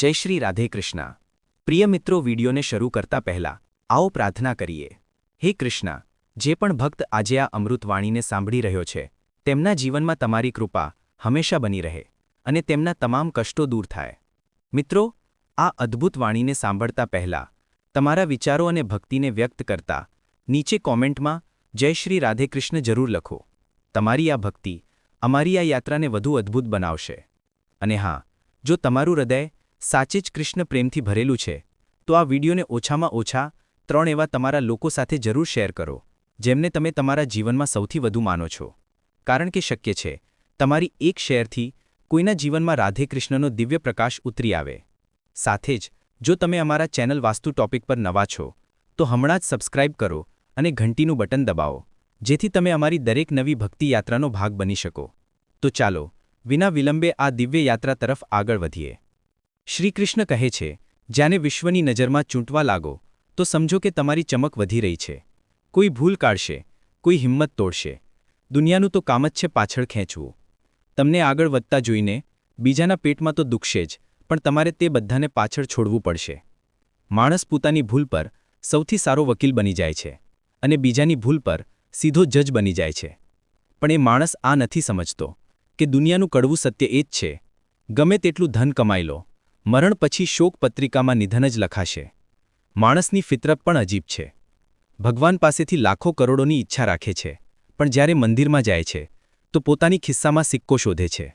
જય શ્રી રાધે કૃષ્ણ. પ્રિય મિત્રો, વિડીયોને શરૂ કરતા પહેલા, આવો પ્રાર્થના કરીએ. હે કૃષ્ણ, જે પણ ભક્ત આજે આ અમૃતવાણીને સાંભળી રહ્યો છે, તેમના જીવનમાં તમારી કૃપા હંમેશા બની રહે અને તેમના તમામ કષ્ટો દૂર થાય. મિત્રો, આ અદ્ભુત વાણીને સાંભળતા પહેલા, તમારા વિચારો અને ભક્તિને વ્યક્ત કરતા, નીચે કોમેન્ટમાં, જય શ્રી રાધે કૃષ્ણ જરૂર લખો. તમારી આ ભક્તિ અમારી આ યાત્રાને વધુ અદ્ભુત બનાવશે. અને હા, જો તમારું હૃદય સાચે જ કૃષ્ણ પ્રેમથી ભરેલું છે, તો આ વિડીયોને ઓછામાં ઓછા ત્રણ એવા તમારા લોકો સાથે જરૂર શેર કરો, જેમને તમે તમારા જીવનમાં સૌથી વધુ માનો છો. કારણ કે શક્ય છે, તમારી એક શેરથી કોઈના જીવનમાં રાધે કૃષ્ણનો દિવ્ય પ્રકાશ ઉતરી આવે. સાથે જ, જો તમે અમારા ચેનલ વાસ્તુ ટોપિક પર નવા છો, તો હમણાં જ સબસ્ક્રાઇબ કરો અને ઘંટીનું બટન દબાવો, જેથી તમે અમારી દરેક નવી ભક્તિ યાત્રાનો ભાગ બની શકો. તો ચાલો, વિના વિલંબે આ દિવ્ય યાત્રા તરફ આગળ વધીએ. શ્રીકૃષ્ણ કહે છે જ્યારે વિશ્વની નજરમાં ચૂંટવા લાગો, તો સમજો કે તમારી ચમક વધી રહી છે. કોઈ ભૂલ કાઢશે, કોઈ હિંમત તોડશે. દુનિયાનું તો કામ જ છે પાછળ ખેંચવું. તમને આગળ વધતા જોઈને બીજાના પેટમાં તો દુખશે જ, પણ તમારે તે બધાને પાછળ છોડવું પડશે. માણસ પોતાની ભૂલ પર સૌથી સારો વકીલ બની જાય છે, અને બીજાની ભૂલ પર સીધો જજ બની જાય છે. પણ એ માણસ આ નથી સમજતો, કે દુનિયાનું કડવું સત્ય એ જ છે. ગમે તેટલું ધન કમાઈ લો મરણ પછી શોક પત્રિકામાં નિધન જ લખાશે. માણસની ફિતરત પણ અજીબ છે. ભગવાન પાસેથી લાખો કરોડોની ઈચ્છા રાખે છે, પણ જ્યારે મંદિરમાં જાય છે, તો પોતાની ખિસ્સામાં સિક્કો શોધે છે.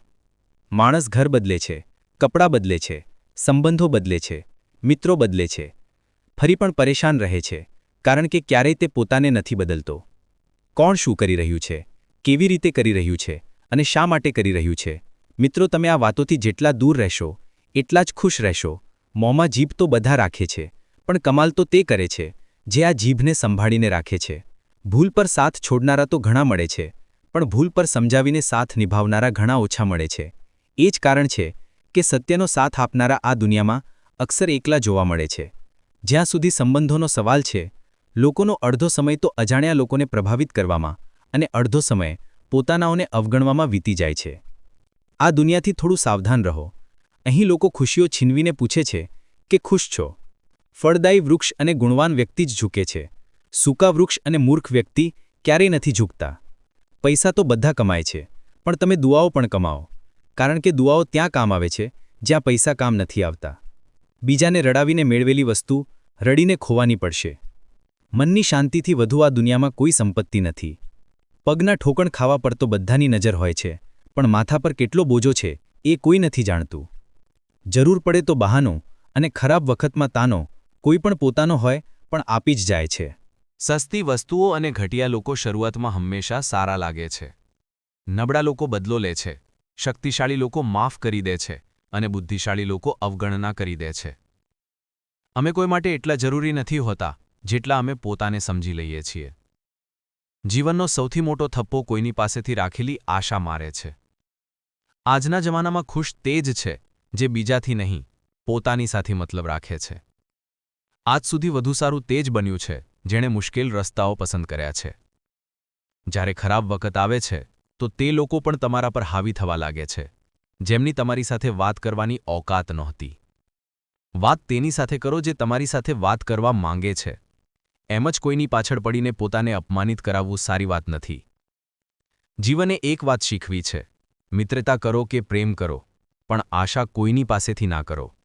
માણસ ઘર બદલે છે, કપડાં બદલે છે, સંબંધો બદલે છે, મિત્રો બદલે છે. ફરી પણ પરેશાન રહે છે, કારણ કે ક્યારેય તે પોતાને નથી બદલતો. કોણ શું કરી રહ્યું છે, કેવી રીતે કરી રહ્યું છે, અને શા માટે કરી રહ્યું છે? મિત્રો, તમે આ વાતોથી જેટલા દૂર રહેશો એટલા જ ખુશ રહેશો. મોંમાં જીભ તો બધા રાખે છે, પણ કમાલ તો તે કરે છે, જે આ જીભને સંભાળીને રાખે છે. ભૂલ પર સાથ છોડનારા તો ઘણા મળે છે, પણ ભૂલ પર સમજાવીને સાથ નિભાવનારા ઘણા ઓછા મળે છે. એ જ કારણ છે કે સત્યનો સાથ આપનારા આ દુનિયામાં અક્સર એકલા જોવા મળે છે. જ્યાં સુધી સંબંધોનો સવાલ છે, લોકોનો અડધો સમય તો અજાણ્યા લોકોને પ્રભાવિત કરવામાં અને અડધો સમય પોતાનાઓને અવગણવામાં વીતી જાય છે. આ દુનિયાથી થોડું સાવધાન રહો. અહીં લોકો ખુશીઓ છીનવીને પૂછે છે કે ખુશ છો? ફળદાયી વૃક્ષ અને ગુણવાન વ્યક્તિ જ ઝૂકે છે. સૂકા વૃક્ષ અને મૂર્ખ વ્યક્તિ ક્યારેય નથી ઝૂકતા. પૈસા તો બધા કમાય છે, પણ તમે દુઆઓ પણ કમાઓ કારણ કે દુઆઓ ત્યાં કામ આવે છે, જ્યાં પૈસા કામ નથી આવતા. બીજાને રડાવીને મેળવેલી વસ્તુ રડીને ખોવાની પડશે. મનની શાંતિથી વધુ આ દુનિયામાં કોઈ સંપત્તિ નથી. પગના ઠોકણ ખાવા પર તો બધાની નજર હોય છે, પણ માથા પર કેટલો બોજો છે એ કોઈ નથી જાણતું. જરૂર પડે તો બહાનો અને ખરાબ વખતમાં તાનો, કોઈ પણ પોતાનો હોય, પણ આપી જ જાય છે. સસ્તી વસ્તુઓ અને ઘટિયા લોકો શરૂઆતમાં હંમેશા સારા લાગે છે. નબળા લોકો બદલો લે છે. શક્તિશાળી લોકો માફ કરી દે છે અને બુદ્ધિશાળી લોકો અવગણના કરી દે છે. અમે કોઈ માટે એટલા જરૂરી નથી હોતા, જેટલા અમે પોતાને સમજી લઈએ છીએ. જીવનનો સૌથી મોટો થપ્પો કોઈની પાસેથી રાખેલી આશા મારે છે. આજના જમાનામાં ખુશ તે જ છે જે બીજાથી નહીં, પોતાની સાથે મતલબ રાખે છે. આજ સુધી વધુ સારું તે જ બન્યું છે, જેણે મુશ્કેલ રસ્તાઓ પસંદ કર્યા છે. જ્યારે ખરાબ વખત આવે છે, તો તે લોકો પણ તમારા પર હાવી થવા લાગે છે. જેમની તમારી સાથે વાત કરવાની ઓકાત નહોતી. વાત તેની સાથે કરો જે તમારી સાથે વાત કરવા માંગે છે. એમ જ કોઈની પાછળ પડીને પોતાને અપમાનિત કરાવવું સારી વાત નથી. જીવને એક વાત શીખવી છે. મિત્રતા કરો કે પ્રેમ કરો. પણ આશા કોઈની પાસેથી ના કરો.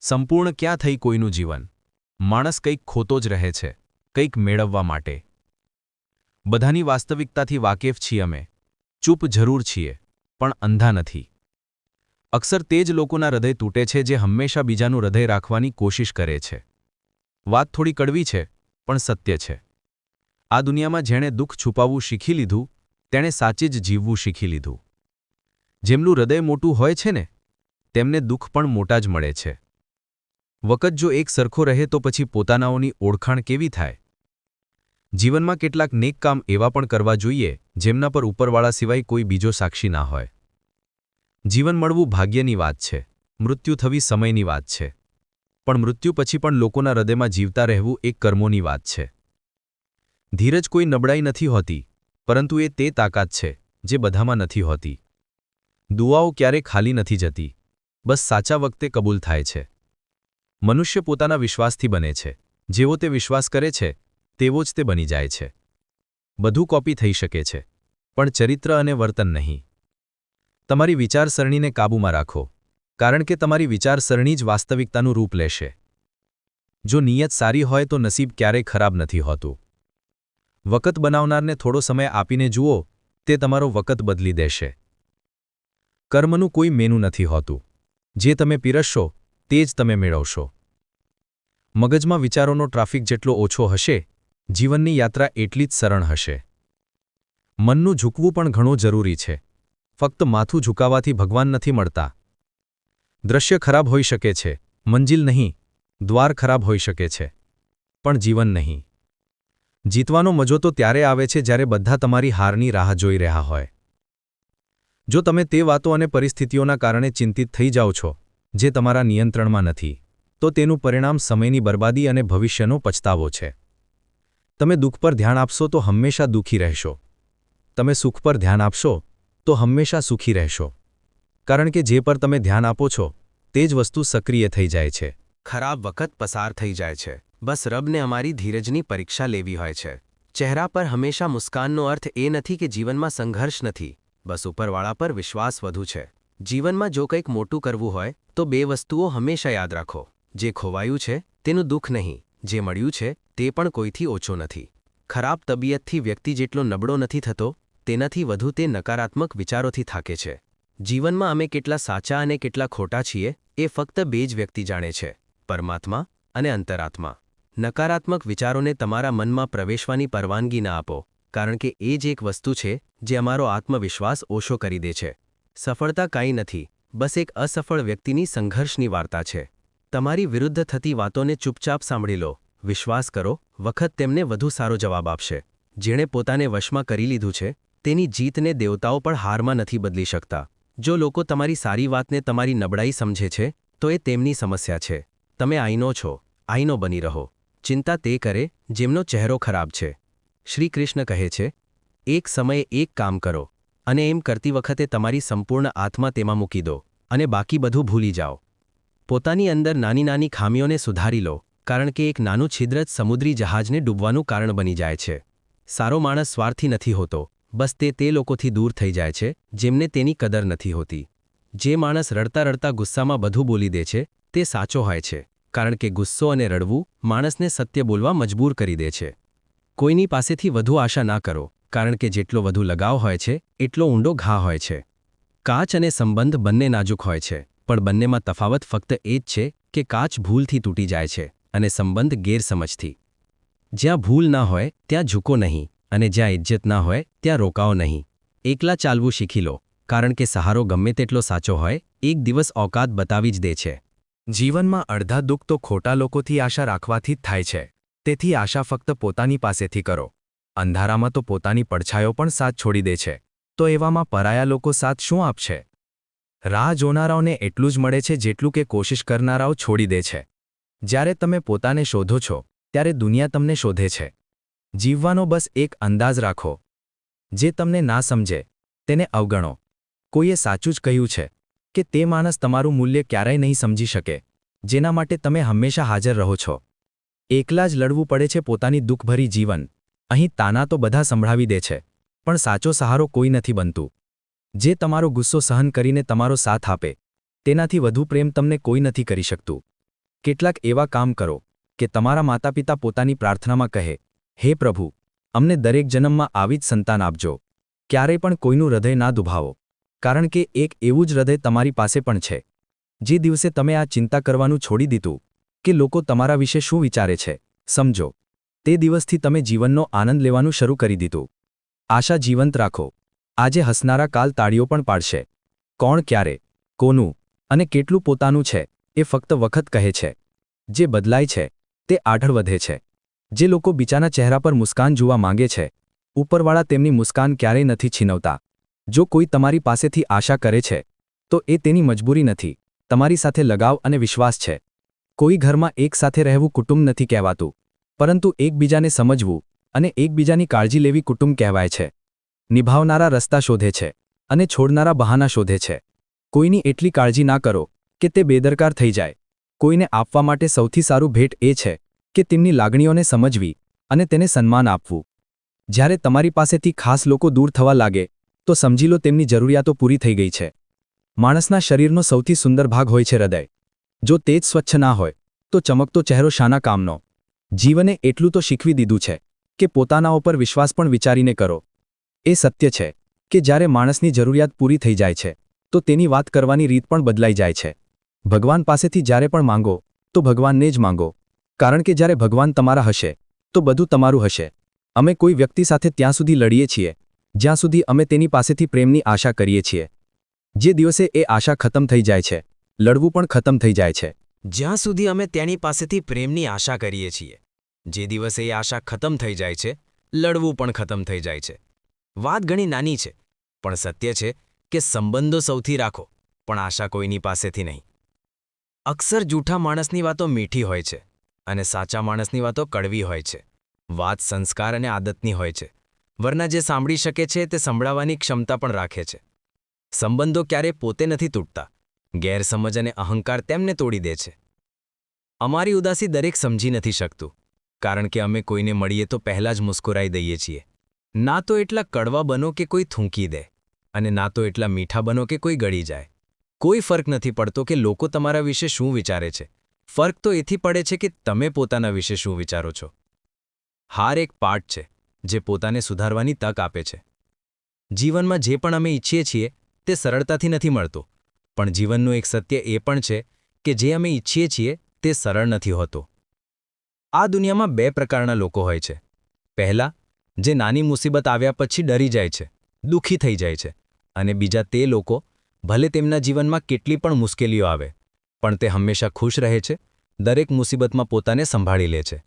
સંપૂર્ણ ક્યાં થઈ કોઈનું જીવન? માણસ કંઈક ખોતો જ રહે છે, કંઈક મેળવવા માટે. બધાની વાસ્તવિકતાથી વાકેફ છીએ અમે. ચૂપ જરૂર છીએ, પણ અંધા નથી. અક્ષર તે જ લોકોના હૃદય તૂટે છે જે હંમેશા બીજાનું હૃદય રાખવાની કોશિશ કરે છે. વાત થોડી કડવી છે, પણ સત્ય છે. આ દુનિયામાં જેણે દુઃખ છુપાવવું શીખી લીધું, તેણે સાચે જ જીવવું શીખી લીધું. જેમનું હૃદય મોટું હોય છે ને, તેમને દુઃખ પણ મોટા જ મળે છે. વખત જો એક સરખો રહે તો પછી પોતાનાઓની ઓળખાણ કેવી થાય? જીવનમાં કેટલાક નેક કામ એવા પણ કરવા જોઈએ, જેમના પર ઉપરવાળા સિવાય કોઈ બીજો સાક્ષી ના હોય. જીવન મળવું ભાગ્યની વાત છે, મૃત્યુ થવી સમયની વાત છે. પણ મૃત્યુ પછી પણ લોકોના હૃદયમાં જીવતા રહેવું એક કર્મોની વાત છે. ધીરજ કોઈ નબળાઈ નથી હોતી, પરંતુ એ તે તાકાત છે, જે બધામાં નથી હોતી. દુઆઓ ક્યારે ખાલી નથી જતી. બસ સાચા વખતે કબૂલ થાય છે. મનુષ્ય પોતાના વિશ્વાસથી બને છે. જેવો તે વિશ્વાસ કરે છે, તેવો જ તે બની જાય છે. બધું કોપી થઈ શકે છે. પણ ચરિત્ર અને વર્તન નહીં. તમારી વિચારસરણીને કાબૂમાં રાખો. કારણ કે તમારી વિચારસરણી જ વાસ્તવિકતાનું રૂપ લેશે. જો નિયત સારી હોય તો નસીબ ક્યારેય ખરાબ નથી હોતું. વખત બનાવનારને થોડો સમય આપીને જુઓ, તે તમારો વખત બદલી દેશે. કર્મનું કોઈ મેનુ નથી હોતું. જે તમે પીરસશો, તે જ તમે મેળવશો. મગજમાં વિચારોનો ટ્રાફિક જેટલો ઓછો હશે, જીવનની યાત્રા એટલી જ સરળ હશે. મનનું ઝૂકવું પણ ઘણું જરૂરી છે. ફક્ત માથું ઝુકાવાથી ભગવાન નથી મળતા. દ્રશ્ય ખરાબ હોઈ શકે છે, મંજિલ નહીં, દ્વાર ખરાબ હોઈ શકે છે. પણ જીવન નહીં. જીતવાનો મજો તો ત્યારે આવે છે જ્યારે બધા તમારી હારની રાહ જોઈ રહ્યા હોય. જો તમે તે વાતો અને પરિસ્થિતિઓના કારણે ચિંતિત થઈ જાઓ છો, જે તમારા નિયંત્રણમાં નથી, તો તેનું પરિણામ સમયની બરબાદી અને ભવિષ્યનો પછતાવો છે. તમે દુઃખ પર ધ્યાન આપશો તો હંમેશા દુઃખી રહેશો. તમે સુખ પર ધ્યાન આપશો તો હંમેશા સુખી રહેશો. કારણ કે જે પર તમે ધ્યાન આપો છો, તે જ વસ્તુ સક્રિય થઈ જાય છે. ખરાબ વખત પસાર થઈ જાય છે. બસ રબને અમારી ધીરજની પરીક્ષા લેવી હોય છે. ચહેરા પર હંમેશા મુસ્કાનનો અર્થ એ નથી કે જીવનમાં સંઘર્ષ નથી. બસ ઉપરવાળા પર વિશ્વાસ વધુ છે. જીવનમાં જો કંઈક મોટું કરવું હોય, તો બે વસ્તુઓ હંમેશા યાદ રાખો. જે ખોવાયું છે, તેનું દુઃખ નહીં. જે મળ્યું છે, તે પણ કોઈથી ઓછો નથી. ખરાબ તબિયતથી વ્યક્તિ જેટલો નબળો નથી થતો, તેનાથી વધુ તે નકારાત્મક વિચારોથી થાકે છે. જીવનમાં અમે કેટલા સાચા અને કેટલા ખોટા છીએ, એ ફક્ત બે જ વ્યક્તિ જાણે છે, પરમાત્મા અને અંતરાત્મા. નકારાત્મક વિચારોને તમારા મનમાં પ્રવેશવાની પરવાનગી ના આપો. કારણ કે એ જ એક વસ્તુ છે જે અમારો આત્મવિશ્વાસ ઓછો કરી દે છે. સફળતા કાંઈ નથી, બસ એક અસફળ વ્યક્તિની સંઘર્ષની વાર્તા છે. તમારી વિરુદ્ધ થતી વાતોને ચૂપચાપ સાંભળી લો, વિશ્વાસ કરો, વખત તેમને વધુ સારો જવાબ આપશે. જેણે પોતાને વશમાં કરી લીધું છે, તેની જીતને દેવતાઓ પણ હારમાં નથી બદલી શકતા. જો લોકો તમારી સારી વાતને તમારી નબળાઈ સમજે છે, તો એ તેમની સમસ્યા છે. તમે આઈનો છો, આઈનો બની રહો. ચિંતા તે કરે, જેમનો ચહેરો ખરાબ છે. શ્રી કૃષ્ણ કહે છે, એક સમયે એક કામ કરો, અને એમ કરતી વખતે તમારી સંપૂર્ણ આત્મા તેમાં મૂકી દો, અને બાકી બધું ભૂલી જાઓ. પોતાની અંદર નાની નાની ખામીઓને સુધારી લો, કારણ કે એક નાનું છિદ્ર જ સમુદ્રી જહાજને ડૂબવાનું કારણ બની જાય છે. સારો માણસ સ્વાર્થી નથી હોતો, બસ તે તે લોકોથી દૂર થઈ જાય છે, જેમને તેની કદર નથી હોતી. જે માણસ રડતા રડતા ગુસ્સામાં બધું બોલી દે છે, તે સાચો હોય છે, કારણ કે ગુસ્સો અને રડવું માણસને સત્ય બોલવા મજબૂર કરી દે છે. કોઈની પાસેથી વધુ આશા ના કરો, કારણ કે જેટલો વધુ લગાવ હોય છે, એટલો ઊંડો ઘા હોય છે. કાચ અને સંબંધ બંને નાજુક હોય છે, પણ બંનેમાં તફાવત ફક્ત એ જ છે કે કાચ ભૂલથી તૂટી જાય છે અને સંબંધ ગેરસમજથી. જ્યાં ભૂલ ના હોય, ત્યાં ઝૂકો નહીં અને જ્યાં ઇજ્જત ના હોય, ત્યાં રોકાઓ નહીં. એકલા ચાલવું શીખી લો, કારણ કે સહારો ગમે તેટલો સાચો હોય, એક દિવસ ઓકાત બતાવી જ દે છે. જીવનમાં અડધા દુઃખ તો ખોટા લોકોથી આશા રાખવાથી જ થાય છે. તેથી આશા ફક્ત પોતાની પાસેથી કરો. અંધારામાં તો પોતાની પડછાયો પણ સાથ છોડી દે છે. તો એવામાં પરાયા લોકો સાથ શું આપશે? રાહ જોનારાઓને એટલું જ મળે છે જેટલું કે કોશિશ કરનારાઓ છોડી દે છે. જ્યારે તમે પોતાને શોધો છો, ત્યારે દુનિયા તમને શોધે છે. જીવવાનો બસ એક અંદાજ રાખો. જે તમને ના સમજે, તેને અવગણો. કોઈએ સાચું જ કહ્યું છે કે તે માણસ તમારું મૂલ્ય ક્યારેય નહીં સમજી શકે, જેના માટે તમે હંમેશા હાજર રહો છો. એકલા જ લડવું પડે છે પોતાની દુઃખભરી જીવન. અહીં તાના તો બધા સંભળાવી દે છે, પણ સાચો સહારો કોઈ નથી બનતું. જે તમારો ગુસ્સો સહન કરીને તમારો સાથ આપે, તેનાથી વધુ પ્રેમ તમને કોઈ નથી કરી શકતું. કેટલાક એવા કામ કરો, કે તમારા માતાપિતા પોતાની પ્રાર્થનામાં કહે, હે પ્રભુ, અમને દરેક જન્મમાં આવી જ સંતાન આપજો. ક્યારેય પણ કોઈનું હૃદય ના દુભાવો. કારણ કે એક એવું જ હૃદય તમારી પાસે પણ છે. જે દિવસે તમે આ ચિંતા કરવાનું છોડી દીધું કે લોકો તમારા વિશે શું વિચારે છે? સમજો. તે દિવસથી તમે જીવનનો આનંદ લેવાનું શરૂ કરી દીધું. આશા જીવંત રાખો. આજે હસનારા કાલ તાળીઓ પણ પાડશે. કોણ ક્યારે? કોનું? અને કેટલું પોતાનું છે? એ ફક્ત વખત કહે છે. જે બદલાય છે, તે આગળ વધે છે. જે લોકો બીજાના ચહેરા પર મુસ્કાન જોવા માંગે છે, ઉપરવાળા તેમની મુસ્કાન ક્યારેય નથી છીનવતા. જો કોઈ તમારી પાસેથી આશા કરે છે, તો એ તેની મજબૂરી નથી. તમારી સાથે લગાવ અને વિશ્વાસ છે. કોઈ ઘરમાં એક સાથે રહેવું કુટુંબ નથી કહેવાતું. પરંતુ એકબીજાને સમજવું અને એકબીજાની કાળજી લેવી કુટુંબ કહેવાય છે. નિભાવનારા રસ્તા શોધે છે અને છોડનારા બહાના શોધે છે. કોઈની એટલી કાળજી ના કરો કે તે બેદરકાર થઈ જાય. કોઈને આપવા માટે સૌથી સારું ભેટ એ છે કે તેમની લાગણીઓને સમજવી અને તેને સન્માન આપવું. જ્યારે તમારી પાસેથી ખાસ લોકો દૂર થવા લાગે, તો સમજી લો તેમની જરૂરિયાતો પૂરી થઈ ગઈ છે. માણસના શરીરનો સૌથી સુંદર ભાગ હોય છે હૃદય. જો તે જ સ્વચ્છ ના હોય, તો ચમકતો ચહેરો શાના કામનો. જીવને એટલું તો શીખવી દીધું છે, કે પોતાના ઉપર વિશ્વાસ પણ વિચારીને કરો. એ સત્ય છે, કે જ્યારે માણસની જરૂરિયાત પૂરી થઈ જાય છે, તો તેની વાત કરવાની રીત પણ બદલાઈ જાય છે. ભગવાન પાસેથી જ્યારે પણ માંગો, તો ભગવાનને જ માંગો. કારણ કે જ્યારે ભગવાન તમારા હશે, તો બધું તમારું હશે. અમે કોઈ વ્યક્તિ સાથે ત્યાં સુધી લડીએ છીએ, જ્યાં સુધી અમે તેની પાસેથી પ્રેમની આશા કરીએ છીએ. જે દિવસે એ આશા ખતમ થઈ જાય છે લડવું પણ ખતમ થઈ જાય છે. જ્યાં સુધી અમે તેની પાસેથી પ્રેમની આશા કરીએ છીએ, જે દિવસે એ આશા ખતમ થઈ જાય છે, લડવું પણ ખતમ થઈ જાય છે. વાત ઘણી નાની છે, પણ સત્ય છે કે સંબંધો સૌથી રાખો, પણ આશા કોઈની પાસેથી નહીં. અક્ષર જૂઠા માણસની વાતો મીઠી હોય છે અને સાચા માણસની વાતો કડવી હોય છે. વાત સંસ્કાર અને આદતની હોય છે, વરના જે સાંભળી શકે છે તે સંભળાવવાની ક્ષમતા પણ રાખે છે. સંબંધો ક્યારે પોતે નથી તૂટતા ગેરસમજ અને અહંકાર તેમને તોડી દે છે. અમારી ઉદાસી દરેક સમજી નથી શકતું, કારણ કે અમે કોઈને મળીએ તો પહેલાં જ મુસ્કુરાઈ દઈએ છીએ. ના તો એટલા કડવા બનો કે કોઈ થૂંકી દે, અને ના તો એટલા મીઠા બનો કે કોઈ ગળી જાય. કોઈ ફરક નથી પડતો કે લોકો તમારા વિશે શું વિચારે છે. ફરક તો એથી પડે છે કે તમે પોતાના વિશે શું વિચારો છો. હાર એક પાઠ છે, જે પોતાને સુધારવાની તક આપે છે. જીવનમાં જે પણ અમે ઈચ્છીએ છીએ, તે સરળતાથી નથી મળતું. પણ જીવનનું એક સત્ય એ પણ છે કે જે અમે ઈચ્છીએ છીએ તે સરળ નથી હોતું. આ દુનિયામાં બે પ્રકારના લોકો હોય છે. પહેલા, જે નાની મુસીબત આવ્યા પછી ડરી જાય છે, દુઃખી થઈ જાય છે, અને બીજા તે લોકો ભલે તેમના જીવનમાં કેટલી પણ મુશ્કેલીઓ આવે, પણ તે હંમેશા ખુશ રહે છે, દરેક મુસીબતમાં પોતાને સંભાળી લે છે.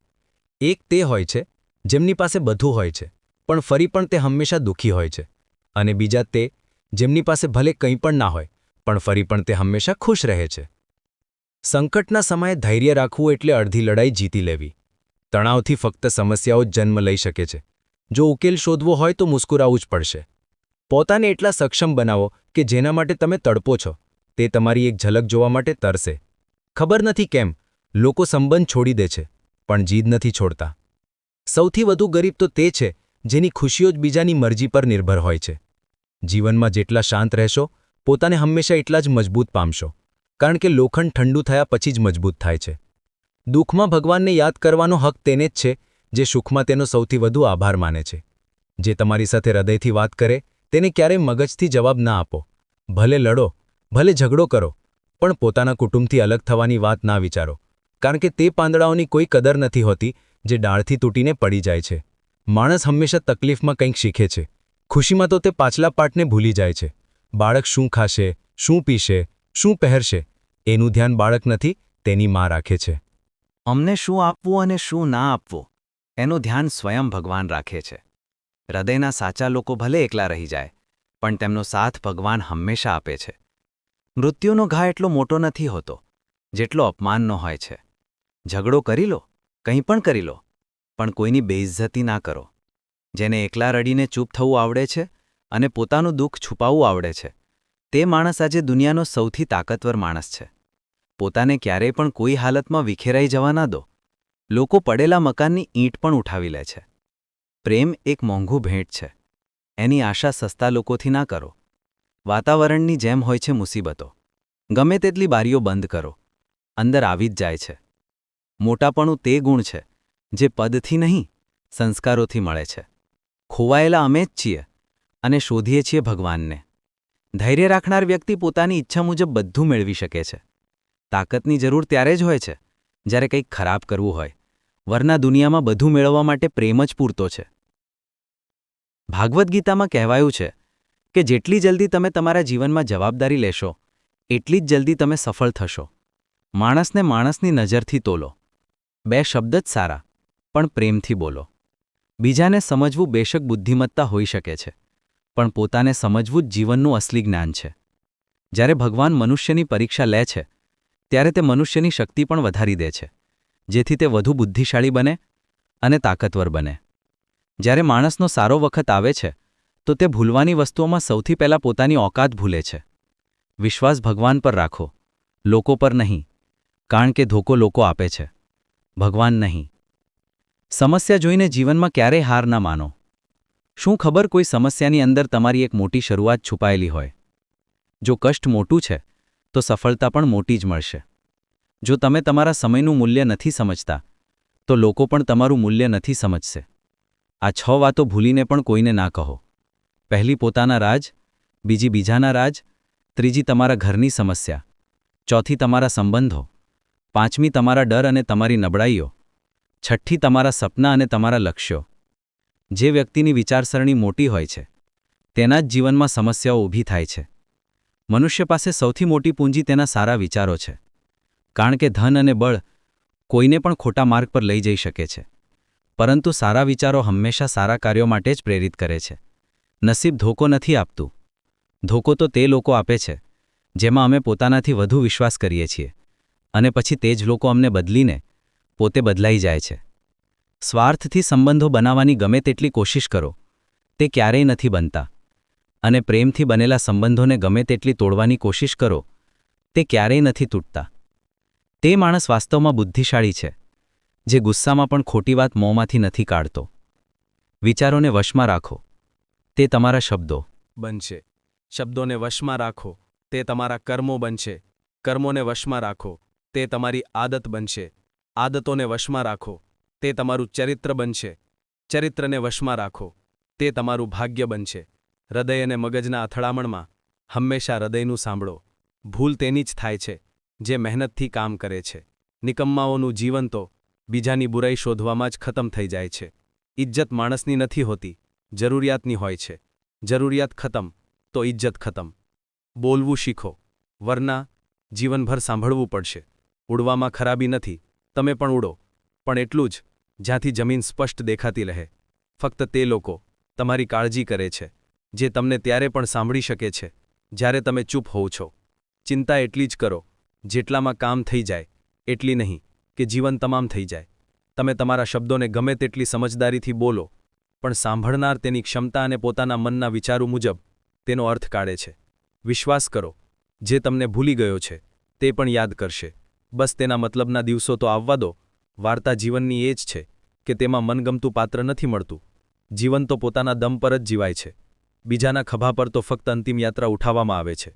એક તે હોય છે, જેમની પાસે બધું હોય છે, પણ ફરી પણ તે હંમેશા દુઃખી હોય છે, અને બીજા તે જેમની પાસે ભલે કંઈ પણ ના હોય પણ ફરી પણ તે હંમેશા ખુશ રહે છે. સંકટના સમયે ધૈર્ય રાખવું એટલે અડધી લડાઈ જીતી લેવી. તણાવથી ફક્ત સમસ્યાઓ જ જન્મ લઈ શકે છે. જો ઉકેલ શોધવો હોય તો મુસ્કુરાવું જ પડશે. પોતાને એટલા સક્ષમ બનાવો કે જેના માટે તમે તડપો છો. તે તમારી એક ઝલક જોવા માટે તરસે. ખબર નથી કેમ, લોકો સંબંધ છોડી દે છે, પણ જીદ નથી છોડતા. સૌથી વધુ ગરીબ તો તે છે જેની ખુશીઓ જ બીજાની મરજી પર નિર્ભર હોય છે. જીવનમાં જેટલા શાંત રહેશો પોતાને હંમેશા એટલા જ મજબૂત પામશો. કારણ કે લોખંડ ઠંડુ થયા પછી જ મજબૂત થાય છે. દુઃખમાં ભગવાનને યાદ કરવાનો હક તેને જ છે, જે સુખમાં તેનો સૌથી વધુ આભાર માને છે. જે તમારી સાથે હૃદયથી વાત કરે, તેને ક્યારેય મગજથી જવાબ ના આપો. ભલે લડો, ભલે ઝઘડો કરો, પણ પોતાના કુટુંબથી અલગ થવાની વાત ના વિચારો. કારણ કે તે પાંદડાઓની કોઈ કદર નથી હોતી, જે ડાળથી તૂટીને પડી જાય છે. માણસ હંમેશા તકલીફમાં કંઈક શીખે છે. ખુશીમાં તો તે પાછલા પાઠને ભૂલી જાય છે. બાળક શું ખાશે, શું પીશે, શું પહેરશે, એનું ધ્યાન બાળક નથી, તેની માં રાખે છે. અમને શું આપવું અને શું ના આપવું, એનું ધ્યાન સ્વયં ભગવાન રાખે છે. હૃદયના સાચા લોકો ભલે એકલા રહી જાય, પણ તેમનો સાથ ભગવાન હંમેશા આપે છે. મૃત્યુનો ઘા એટલો મોટો નથી હોતો, જેટલો અપમાનનો હોય છે. ઝઘડો કરી લો, કંઈ પણ કરી લો, પણ કોઈની બેઇજ્જતી ના કરો. જેને એકલા રડીને ચૂપ થવું આવડે છે અને પોતાનું દુઃખ છુપાવવું આવડે છે. તે માણસ આજે દુનિયાનો સૌથી તાકતવર માણસ છે. પોતાને ક્યારેય પણ કોઈ હાલતમાં વિખેરાઈ જવા ના દો. લોકો પડેલા મકાનની ઈંટ પણ ઉઠાવી લે છે. પ્રેમ એક મોંઘું ભેટ છે. એની આશા સસ્તા લોકોથી ના કરો. વાતાવરણની જેમ હોય છે મુસીબતો. ગમે તેટલી બારીઓ બંધ કરો. અંદર આવી જ જાય છે. મોટાપણું તે ગુણ છે, જે પદથી નહીં, સંસ્કારોથી મળે છે. ખોવાયેલા અમે જ છીએ. અને શોધીએ છીએ ભગવાનને. ધૈર્ય રાખનાર વ્યક્તિ પોતાની ઈચ્છા મુજબ બધું મેળવી શકે છે. તાકતની જરૂર ત્યારે જ હોય છે, જ્યારે કંઈક ખરાબ કરવું હોય, વરના દુનિયામાં બધું મેળવવા માટે પ્રેમ જ પૂરતો છે. ભાગવદ્ ગીતામાં કહેવાયું છે કે જેટલી જલ્દી તમે તમારા જીવનમાં જવાબદારી લેશો, એટલી જ જલ્દી તમે સફળ થશો. માણસને માણસની નજરથી તોલો. બે શબ્દ જ સારા, પણ પ્રેમથી બોલો. બીજાને સમજવું બેશક બુદ્ધિમત્તા હોઈ શકે છે. પણ પોતાને સમજવું જ જીવનનું અસલી જ્ઞાન છે. જ્યારે ભગવાન મનુષ્યની પરીક્ષા લે છે, ત્યારે તે મનુષ્યની શક્તિ પણ વધારી દે છે, જેથી તે વધુ બુદ્ધિશાળી બને અને તાકતવર બને. જ્યારે માણસનો સારો વખત આવે છે, તો તે ભૂલવાની વસ્તુઓમાં સૌથી પહેલાં પોતાની ઓકાત ભૂલે છે. વિશ્વાસ ભગવાન પર રાખો, લોકો પર નહીં, કારણ કે ધોકો લોકો આપે છે. ભગવાન નહીં. સમસ્યા જોઈને જીવનમાં ક્યારેય હાર ના માનો. શું ખબર કોઈ સમસ્યાની અંદર તમારી એક મોટી શરૂઆત છુપાયેલી હોય? જો કષ્ટ મોટું છે, તો સફળતા પણ મોટી જ મળશે. જો તમે તમારા સમયનું મૂલ્ય નથી સમજતા, તો લોકો પણ તમારું મૂલ્ય નથી સમજશે. આ છ વાતો ભૂલીને પણ કોઈને ના કહો. પહેલી પોતાના રાજ, બીજી બીજાના રાજ, ત્રીજી તમારા ઘરની સમસ્યા, ચોથી તમારા સંબંધો, પાંચમી તમારા ડર અને તમારી નબળાઈઓ, છઠ્ઠી તમારા સપના અને તમારા લક્ષ્યો. જે વ્યક્તિની વિચારસરણી મોટી હોય છે. તેના જ જીવનમાં સમસ્યાઓ ઊભી થાય છે. મનુષ્ય પાસે સૌથી મોટી પૂંજી તેના સારા વિચારો છે. કારણ કે ધન અને બળ કોઈને પણ ખોટા માર્ગ પર લઈ જઈ શકે છે. પરંતુ સારા વિચારો હંમેશા સારા કાર્યો માટે જ પ્રેરિત કરે છે. નસીબ ધોકો નથી આપતું. ધોકો તો તે લોકો આપે છે, જેમાં અમે પોતાનાથી વધુ વિશ્વાસ કરીએ છીએ. અને પછી તે જ લોકો અમને બદલીને પોતે બદલાઈ જાય છે. સ્વાર્થથી સંબંધો બનાવવાની ગમે તેટલી કોશિશ કરો. તે ક્યારેય નથી બનતા. અને પ્રેમથી બનેલા સંબંધોને ગમે તેટલી તોડવાની કોશિશ કરો, તે ક્યારેય નથી તૂટતા. તે માણસ વાસ્તવમાં બુદ્ધિશાળી છે, જે ગુસ્સામાં પણ ખોટી વાત મોંમાંથી નથી કાઢતો. વિચારોને વશમાં રાખો. તે તમારા શબ્દો બનશે. શબ્દોને વશમાં રાખો. તે તમારા કર્મો બનશે. કર્મોને વશમાં રાખો. તે તમારી આદત બનશે. આદતોને વશમાં રાખો. તે તમારું ચરિત્ર બનશે. ચરિત્રને વશમાં રાખો. તે તમારું ભાગ્ય બનશે. હૃદય અને મગજના અથડામણમાં હંમેશા હૃદયનું સાંભળો. ભૂલ તેની જ થાય છે, જે મહેનતથી કામ કરે છે. નિકમ્માઓનું જીવન તો બીજાની બુરાઈ શોધવામાં જ ખતમ થઈ જાય છે. ઇજ્જત માણસની નથી હોતી, જરૂરિયાતની હોય છે. જરૂરિયાત ખતમ, તો ઇજ્જત ખતમ. બોલવું શીખો. વરના જીવનભર સાંભળવું પડશે. ઉડવામાં ખરાબી નથી, તમે પણ ઉડો. પણ એટલું જ જ્યાંથી જમીન સ્પષ્ટ દેખાતી રહે. ફક્ત તે લોકો તમારી કાળજી કરે છે, જે તમને ત્યારે પણ સાંભળી શકે છે, જ્યારે તમે ચૂપ હોવ છો. ચિંતા એટલી જ કરો, જેટલામાં કામ થઈ જાય, એટલી નહીં, કે જીવન તમામ થઈ જાય. તમે તમારા શબ્દોને ગમે તેટલી સમજદારીથી બોલો, પણ સાંભળનાર તેની ક્ષમતા અને પોતાના મનના વિચારો મુજબ તેનો અર્થ કાઢે છે. વિશ્વાસ કરો, જે તમને ભૂલી ગયો છે, તે પણ યાદ કરશે. બસ તેના મતલબના દિવસો તો આવવા દો વાર્તા જીવનની એ જ છે કે તેમાં મનગમતું પાત્ર નથી મળતું. જીવન તો પોતાના દમ પર જ જીવાય છે. બીજાના ખભા પર તો ફક્ત અંતિમ યાત્રા ઉઠાવવામાં આવે છે.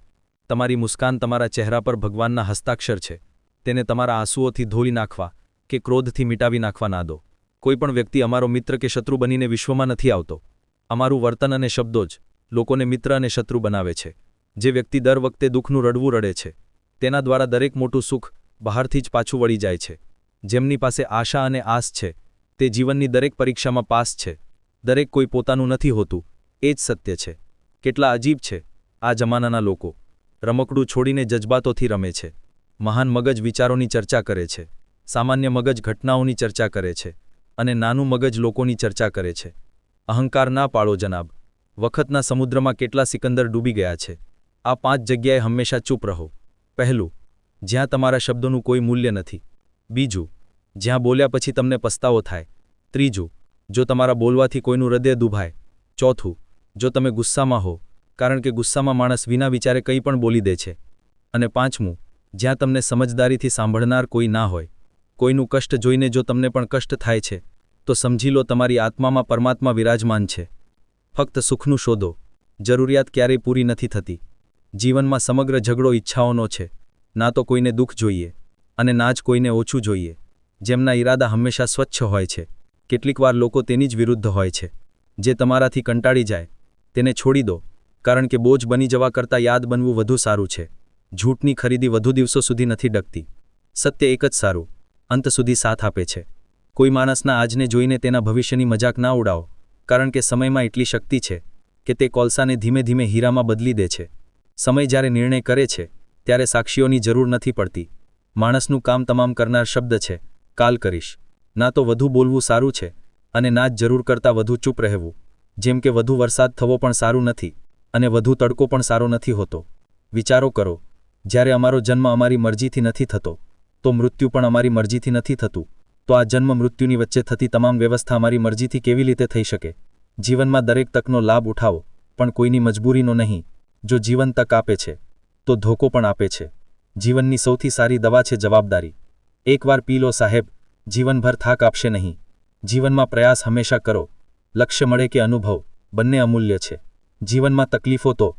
તમારી મુસ્કાન તમારા ચહેરા પર ભગવાનના હસ્તાક્ષર છે. તેને તમારા આંસુઓથી ધોઈ નાખવા કે ક્રોધથી મિટાવી નાખવા ના દો. કોઈપણ વ્યક્તિ અમારો મિત્ર કે શત્રુ બનીને વિશ્વમાં નથી આવતો. અમારું વર્તન અને શબ્દો જ લોકોને મિત્ર અને શત્રુ બનાવે છે. જે વ્યક્તિ દર વખતે દુઃખનું રડવું રડે છે. તેના દ્વારા દરેક મોટું સુખ બહારથી જ પાછું વળી જાય છે. જેમની પાસે આશા અને આસ છે, તે જીવનની દરેક પરીક્ષામાં પાસ છે. દરેક કોઈ પોતાનું નથી હોતું, એ જ સત્ય છે. કેટલા અજીબ છે, આ જમાનાના લોકો. રમકડું છોડીને જજબાતોથી રમે છે. મહાન મગજ વિચારોની ચર્ચા કરે છે. સામાન્ય મગજ ઘટનાઓની ચર્ચા કરે છે. અને નાનું મગજ લોકોની ચર્ચા કરે છે. અહંકાર ના પાળો જનાબ. વખતના સમુદ્રમાં કેટલા સિકંદર ડૂબી ગયા છે. આ પાંચ જગ્યાએ હંમેશા ચૂપ રહો. પહેલું, જ્યાં તમારા શબ્દોનું કોઈ મૂલ્ય નથી. બીજું જ્યાં બોલ્યા પછી તમને પસ્તાવો થાય. ત્રીજું, જો તમારા બોલવાથી કોઈનું હૃદય દુભાય. ચોથું, જો તમે ગુસ્સામાં હો, કારણ કે ગુસ્સામાં માણસ વિના વિચારે કંઈ પણ બોલી દે છે. અને પાંચમું, જ્યાં તમને સમજદારીથી સાંભળનાર કોઈ ના હોય, કોઈનું કષ્ટ જોઈને જો તમને પણ કષ્ટ થાય છે, તો સમજી લો તમારી આત્મામાં પરમાત્મા વિરાજમાન છે. ફક્ત સુખનું શોધો, જરૂરિયાત ક્યારેય પૂરી નથી થતી. જીવનમાં સમગ્ર ઝઘડો ઈચ્છાઓનો છે, ના તો કોઈને દુઃખ જોઈએ, અને ના જ કોઈને ઓછું જોઈએ. જેમના ઈરાદા હંમેશા સ્વચ્છ હોય છે. કેટલીકવાર લોકો તેની જ વિરુદ્ધ હોય છે. જે તમારાથી કંટાળી જાય, તેને છોડી દો, કારણ કે બોજ બની જવા કરતાં યાદ બનવું વધુ સારું છે. જૂઠની ખરીદી વધુ દિવસો સુધી નથી ડકતી સત્ય એક જ સારું, અંત સુધી સાથ આપે છે. કોઈ માણસના આજને જોઈને તેના ભવિષ્યની મજાક ના ઉડાવો, કારણ કે સમયમાં એટલી શક્તિ છે, કે તે કોલસાને ધીમે ધીમે હીરામાં બદલી દે છે. સમય જ્યારે નિર્ણય કરે છે, ત્યારે સાક્ષીઓની જરૂર નથી પડતી. માણસનું કામ તમામ કરનાર શબ્દ છે. કાલ કરીશ. ના તો વધુ બોલવું સારું છે અને ના જ જરૂર કરતાં વધુ ચૂપ રહેવું. જેમ કે વધુ વરસાદ થવો પણ સારું નથી અને વધુ તડકો પણ સારો નથી હોતો. વિચારો કરો, જ્યારે અમારો જન્મ અમારી મરજીથી નથી થતો, તો મૃત્યુ પણ અમારી મરજીથી નથી થતું. તો આ જન્મ મૃત્યુની વચ્ચે થતી તમામ વ્યવસ્થા અમારી મરજીથી કેવી રીતે થઈ શકે? જીવનમાં દરેક તકનો લાભ ઉઠાવો, પણ કોઈની મજબૂરીનો નહીં. જો જીવન તક આપે છે, તો ધોકો પણ આપે છે. જીવનની સૌથી સારી દવા છે જવાબદારી. એકવાર પી લો સાહેબ, જીવનભર થાક આપશે નહીં. જીવનમાં પ્રયાસ હંમેશા કરો. લક્ષ્ય મળે કે અનુભવ, બંને અમૂલ્ય છે. જીવનમાં તકલીફો તો,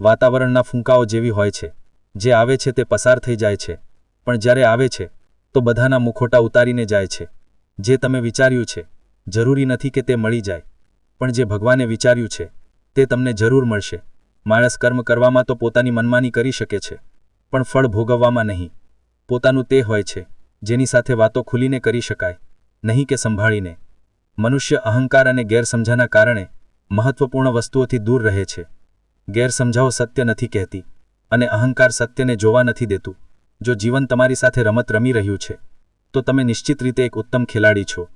વાતાવરણના ફૂંકાઓ જેવી હોય છે. જે આવે છે તે પસાર થઈ જાય છે. પણ જ્યારે આવે છે, તો બધાના મુખોટા ઉતારીને જાય છે. જે તમે વિચાર્યું છે, જરૂરી નથી કે તે મળી જાય. પણ જે ભગવાને વિચાર્યું છે, તે તમને જરૂર મળશે. માણસ કર્મ કરવામાં તો પોતાની મનમાની કરી શકે છે. પણ ફળ ભોગવવામાં નહીં. પોતાનું તે હોય છે. જેની સાથે વાતો ખુલીને કરી શકાય, નહીં કે સંભાળીને. મનુષ્ય અહંકાર અને ગેરસમજાના કારણે મહત્વપૂર્ણ વસ્તુઓથી દૂર રહે છે. ગેરસમજાઓ સત્ય નથી કહેતી અને અહંકાર સત્યને જોવા નથી દેતું. જો જીવન તમારી સાથે રમત રમી રહ્યું છે, તો તમે નિશ્ચિત રીતે એક ઉત્તમ ખેલાડી છો.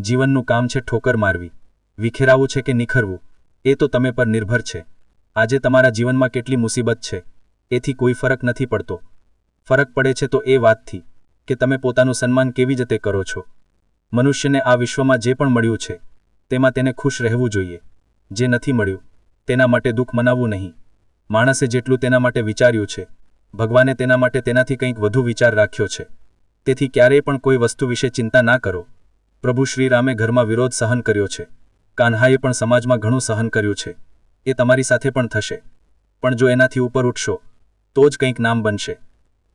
જીવનનું કામ છે ઠોકર મારવી, વિખેરાવું છે કે નિખરવું, એ તો તમે પર નિર્ભર છે. આજે તમારા જીવનમાં કેટલી મુસીબત છે, એથી કોઈ ફરક નથી પડતો. ફરક પડે છે તો એ વાતથી. કે તમે પોતાનું સન્માન કેવી રીતે કરો છો? મનુષ્યને આ વિશ્વમાં જે પણ મળ્યું છે, તેમાં તેને ખુશ રહેવું જોઈએ. જે નથી મળ્યું, તેના માટે દુઃખ મનાવવું નહીં. માણસે જેટલું તેના માટે વિચાર્યું છે, ભગવાને તેના માટે તેનાથી કંઈક વધુ વિચાર રાખ્યો છે. તેથી ક્યારેય પણ કોઈ વસ્તુ વિશે ચિંતા ના કરો. પ્રભુ શ્રીરામે ઘરમાં વિરોધ સહન કર્યો છે. કાન્હાએ પણ સમાજમાં ઘણું સહન કર્યું છે. એ તમારી સાથે પણ થશે. પણ જો એનાથી ઉપર ઉઠશો, તો જ કંઈક નામ બનશે.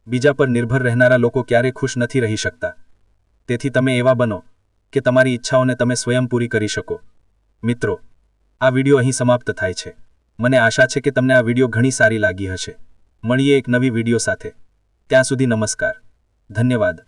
બીજા પર નિર્ભર રહેનારા લોકો ક્યારેય ખુશ નથી રહી શકતા. તેથી તમે એવા બનો કે તમારી ઈચ્છાઓને તમે સ્વયં પૂરી કરી શકો. મિત્રો, આ વિડિયો અહીં સમાપ્ત થાય છે. મને આશા છે કે તમને આ વીડિયો ઘણી સારી લાગી હશે. મળીએ એક નવી વીડિયો સાથે. ત્યાં સુધી નમસ્કાર. ધન્યવાદ.